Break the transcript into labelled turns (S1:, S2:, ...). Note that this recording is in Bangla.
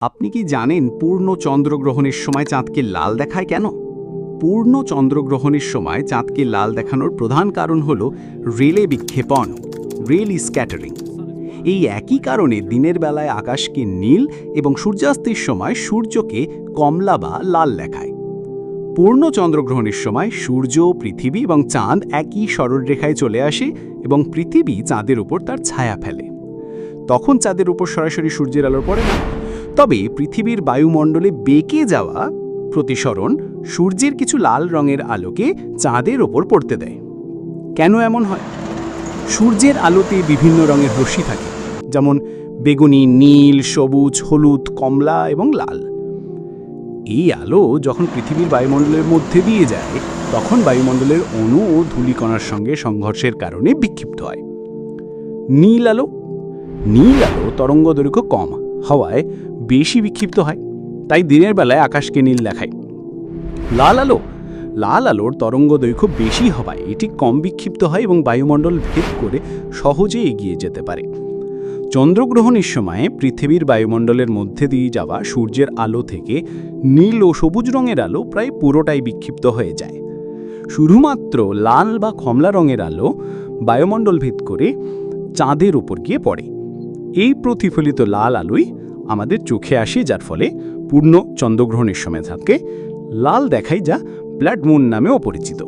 S1: আপনি কি জানেন পূর্ণ চন্দ্রগ্রহণের সময় চাঁদকে লাল দেখায় কেন? পূর্ণ চন্দ্রগ্রহণের সময় চাঁদকে লাল দেখানোর প্রধান কারণ হল রেলে বিক্ষেপণ, রেল স্ক্যাটারিং এই একই কারণে দিনের বেলায় আকাশকে নীল এবং সূর্যাস্তের সময় সূর্যকে কমলা বা লাল দেখায়। পূর্ণ চন্দ্রগ্রহণের সময় সূর্য, পৃথিবী এবং চাঁদ একই সরলরেখায় চলে আসে এবং পৃথিবী চাঁদের উপর তার ছায়া ফেলে। তখন চাঁদের উপর সরাসরি সূর্যের আলো পড়ে না? তবে পৃথিবীর বায়ুমণ্ডলে বেঁকে যাওয়া প্রতিসরণ সূর্যের কিছু লাল রঙের আলোকে চাঁদের ওপর পড়তে দেয়। কেন এমন হয়? সূর্যের আলোতে বিভিন্ন রঙের রশ্মি থাকে, যেমন বেগুনি, নীল, সবুজ, হলুদ, কমলা এবং লাল। এই আলো যখন পৃথিবীর বায়ুমণ্ডলের মধ্যে দিয়ে যায়, তখন বায়ুমণ্ডলের অণু ও ধূলিকণার সঙ্গে সংঘর্ষের কারণে বিক্ষিপ্ত হয়। নীল আলো? নীল আলো তরঙ্গ দৈর্ঘ্য কম হওয়ায় বেশি বিক্ষিপ্ত হয়, তাই দিনের বেলায় আকাশকে নীল দেখায়। লাল আলো? লাল আলোর তরঙ্গ দৈর্ঘ্য বেশি হওয়ায় এটি কম বিক্ষিপ্ত হয় এবং বায়ুমণ্ডল ভেদ করে সহজে এগিয়ে যেতে পারে। চন্দ্রগ্রহণের সময়ে পৃথিবীর বায়ুমণ্ডলের মধ্যে দিয়ে যাওয়া সূর্যের আলো থেকে নীল ও সবুজ রঙের আলো প্রায় পুরোটাই বিক্ষিপ্ত হয়ে যায়। শুধুমাত্র লাল বা কমলা রঙের আলো বায়ুমণ্ডল ভেদ করে চাঁদের উপর গিয়ে পড়ে। এই প্রতিফলিত লাল আলোই আমাদের চোখে আসে, যার ফলে পূর্ণ চন্দ্রগ্রহণের সময় থাকে লাল দেখাই যা ব্ল্যাড মুন নামেও পরিচিত।